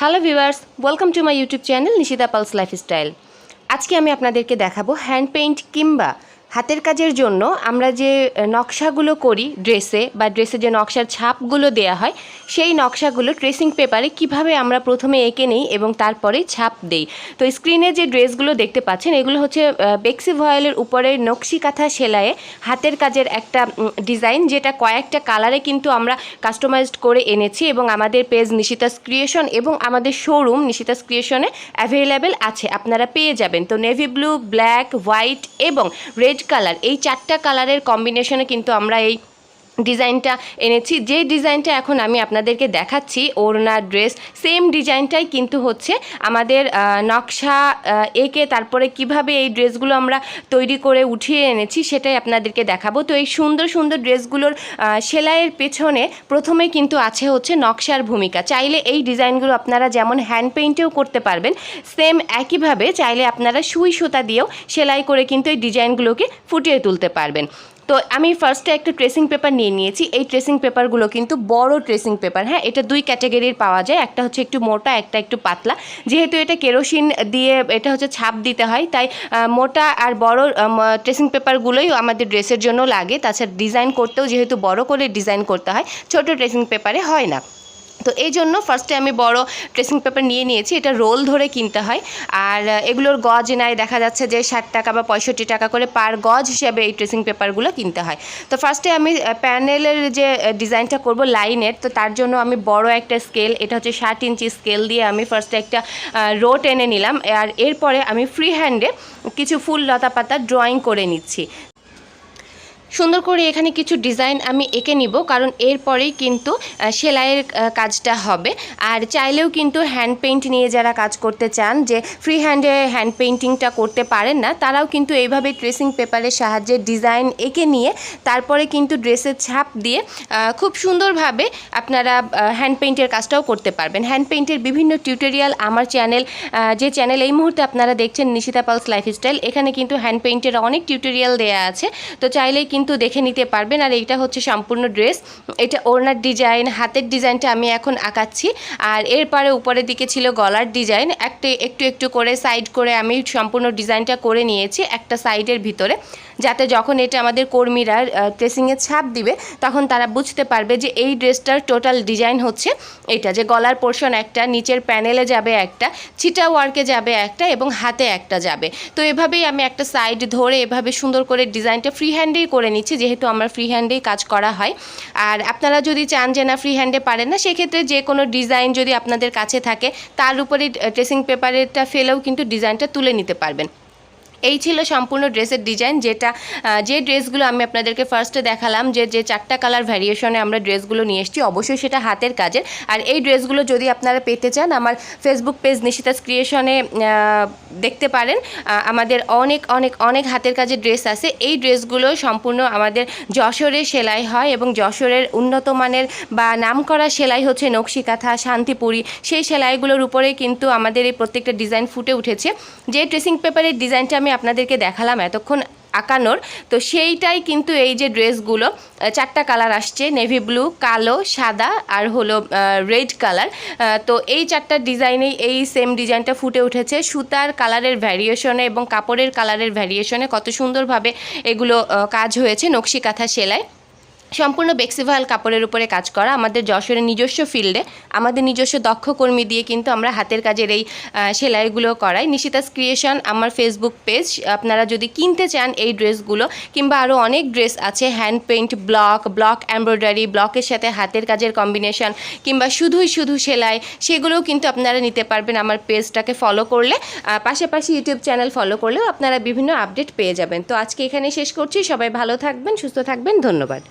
Hello viewers welcome to my YouTube channel Nishita Pal's lifestyle আজকে আমি আপনাদেরকে দেখাবো হ্যান্ড পেইন্ট কিংবা হাতের কাজের জন্য আমরা যে নকশাগুলো করি ড্রেসে বা ড্রেসে যে নকশার ছাপগুলো দেয়া হয়, সেই নকশাগুলো ট্রেসিং পেপারে কীভাবে আমরা প্রথমে এঁকে নিই এবং তারপরে ছাপ দেই। তো স্ক্রিনে যে ড্রেসগুলো দেখতে পাচ্ছেন, এগুলো হচ্ছে বেক্সি ভয়েলের উপরে নকশি কাঁথা সেলাইয়ে হাতের কাজের একটা ডিজাইন যেটা কয়েকটা কালারে কিন্তু আমরা কাস্টমাইজড করে এনেছি এবং আমাদের পেজ নিশিতাস ক্রিয়েশন এবং আমাদের শোরুম নিশিতাস ক্রিয়েশনে অ্যাভেলেবেল আছে, আপনারা পেয়ে যাবেন। তো নেভি ব্লু, ব্ল্যাক, হোয়াইট এবং রেড কালার এই চারটা কালারের কম্বিনেশনে কিন্তু আমরা এই ডিজাইনটা এনেছি। যে ডিজাইনটা এখন আমি আপনাদেরকে দেখাচ্ছি, ওড়না, ড্রেস, সেম ডিজাইনটাই কিন্তু হচ্ছে আমাদের নকশা এঁকে তারপরে কীভাবে এই ড্রেসগুলো আমরা তৈরি করে উঠিয়ে এনেছি সেটাই আপনাদেরকে দেখাবো। তো এই সুন্দর সুন্দর ড্রেসগুলোর সেলাইয়ের পেছনে প্রথমে কিন্তু আছে হচ্ছে নকশার ভূমিকা। চাইলে এই ডিজাইনগুলো আপনারা যেমন হ্যান্ড পেইন্টেও করতে পারবেন, সেম একইভাবে চাইলে আপনারা সুই সুতা দিয়েও সেলাই করে কিন্তু এই ডিজাইনগুলোকে ফুটিয়ে তুলতে পারবেন। তো আমি ফার্স্টে একটা ট্রেসিং পেপার নিয়ে নিয়েছি। এই ট্রেসিং পেপারগুলো কিন্তু বড় ট্রেসিং পেপার হ্যাঁ? এটা দুই ক্যাটাগরির পাওয়া যায়। একটা হচ্ছে একটু মোটা, একটা একটু পাতলা। যেহেতু এটা কেরোসিন দিয়ে এটা হচ্ছে ছাপ দিতে হয়, তাই মোটা আর বড় ট্রেসিং পেপারগুলোই আমাদের ড্রেসের জন্য লাগে। তাছাড়া ডিজাইন করতেও যেহেতু বড় করে ডিজাইন করতে হয়, ছোট ট্রেসিং পেপারে হয় না। তো এই জন্য ফার্স্টে আমি বড় ড্রেসিং পেপার নিয়ে নিয়েছি, এটা রোল ধরে কিনতে হয়। আর এগুলোর গজ নেয় দেখা যাচ্ছে যে ষাট টাকা বা পঁয়ষট্টি টাকা করে পার গজ হিসেবে এই ড্রেসিং পেপারগুলো কিনতে হয়। তো ফার্স্টে আমি প্যানেলের যে ডিজাইনটা করব লাইনের তো তার জন্য আমি বড় একটা স্কেল এটা হচ্ছে ষাট ইঞ্চি স্কেল দিয়ে আমি ফার্স্টে একটা রো টেনে নিলাম। আর এরপরে আমি ফ্রি হ্যান্ডে কিছু ফুল লতা পাতা ড্রয়িং করে নিচ্ছি। সুন্দর করে এখানে কিছু ডিজাইন আমি এঁকে নিব, কারণ এরপরেই কিন্তু সেলাইয়ের কাজটা হবে। আর চাইলেও কিন্তু হ্যান্ড পেইন্ট নিয়ে যারা কাজ করতে চান, যে ফ্রি হ্যান্ডে হ্যান্ড পেইন্টিংটা করতে পারেন না, তারাও কিন্তু এইভাবে ট্রেসিং পেপারের সাহায্যে ডিজাইন এঁকে নিয়ে, তারপরে কিন্তু ড্রেসের ছাপ দিয়ে খুব সুন্দরভাবে আপনারা হ্যান্ড পেইন্টের কাজটাও করতে পারবেন। হ্যান্ড পেইন্টের বিভিন্ন টিউটোরিয়াল আমার চ্যানেল যে চ্যানেল এই মুহূর্তে আপনারা দেখছেন নিশিতা পালস লাইফস্টাইল এখানে কিন্তু হ্যান্ড পেইন্টের অনেক টিউটোরিয়াল দেওয়া আছে। তো চাইলেই কিন্তু দেখে নিতে পারবেন। আর এইটা হচ্ছে সম্পূর্ণ ড্রেস। এটা ওড়নার ডিজাইন, হাতের ডিজাইনটা আমি এখন আঁকাচ্ছি। আর এরপরে উপরের দিকে ছিল গলার ডিজাইন। একটা একটু একটু করে সাইড করে আমি সম্পূর্ণ ডিজাইনটা করে নিয়েছি একটা সাইডের ভিতরে। যাতে যখন এটা আমাদের কর্মীরা ড্রেসিংয়ে ছাপ দিবে, তখন তারা বুঝতে পারবে যে এই ড্রেসটার টোটাল ডিজাইন হচ্ছে এটা। যে গলার পোর্শন একটা, নিচের প্যানেলে যাবে একটা, ছিটা ওয়ার্কে যাবে একটা এবং হাতে একটা যাবে। তো এভাবেই আমি একটা সাইড ধরে এভাবে সুন্দর করে ডিজাইনটা ফ্রি হ্যান্ডেই করে নিচ্ছি, যেহেতু আমার ফ্রি হ্যান্ডেই কাজ করা হয়। আর আপনারা যদি চান যে না ফ্রি হ্যান্ডে পারেন না, সেক্ষেত্রে যে কোনো ডিজাইন যদি আপনাদের কাছে থাকে, তার উপরে ড্রেসিং পেপারেরটা ফেলেও কিন্তু ডিজাইনটা তুলে নিতে পারবেন। এই ছিল সম্পূর্ণ ড্রেসের ডিজাইন যেটা যে ড্রেসগুলো আমি আপনাদেরকে ফার্স্টে দেখালাম, যে যে চারটা কালার ভ্যারিয়েশনে আমরা ড্রেসগুলো নিয়ে এসেছি, অবশ্যই সেটা হাতের কাজের। আর এই ড্রেসগুলো যদি আপনারা পেতে চান, আমার ফেসবুক পেজ নিশিতাস ক্রিয়েশনে দেখতে পারেন। আমাদের অনেক অনেক অনেক হাতের কাজের ড্রেস আছে। এই ড্রেসগুলো সম্পূর্ণ আমাদের যশোরে সেলাই হয় এবং যশোরের উন্নত মানের বা নাম করা সেলাই হচ্ছে নকশিকাথা, শান্তিপুরি, সেই সেলাইগুলোর উপরে কিন্তু আমাদের এই প্রত্যেকটা ডিজাইন ফুটে উঠেছে। যে ড্রেসিং পেপারের ডিজাইনটা আমি আপনাদেরকে দেখালাম এতক্ষণ আঁকানোর। তো সেইটাই কিন্তু এই যে ড্রেসগুলো চারটা কালার আসছে, নেভি ব্লু, কালো, সাদা আর হলো রেড কালার। তো এই চারটা ডিজাইনেই এই সেম ডিজাইনটা ফুটে উঠেছে। সুতার কালারের ভ্যারিয়েশনে এবং কাপড়ের কালারের ভ্যারিয়েশনে কত সুন্দরভাবে এগুলো কাজ হয়েছে নকশি কাঁথা সেলাই। সম্পূর্ণ বেক্সিভাল কাপড়ের উপরে কাজ করা, আমাদের যশোরের নিজস্ব ফিল্ডে আমাদের নিজস্ব দক্ষ কর্মী দিয়ে কিন্তু আমরা হাতের কাজের এই সেলাইগুলো করাই। নিশিতাস ক্রিয়েশন আমার ফেসবুক পেজ আপনারা যদি কিনতে চান এই ড্রেসগুলো, কিংবা আরও অনেক ড্রেস আছে hand paint block block embroidery ব্লকের সাথে হাতের কাজের কম্বিনেশন কিংবা শুধুই শুধু সেলাই, সেগুলোও কিন্তু আপনারা নিতে পারবেন আমার পেজটাকে ফলো করলে। পাশাপাশি ইউটিউব চ্যানেল ফলো করলেও আপনারা বিভিন্ন আপডেট পেয়ে যাবেন। তো আজকে এখানে শেষ করছি। সবাই ভালো থাকবেন, সুস্থ থাকবেন। ধন্যবাদ।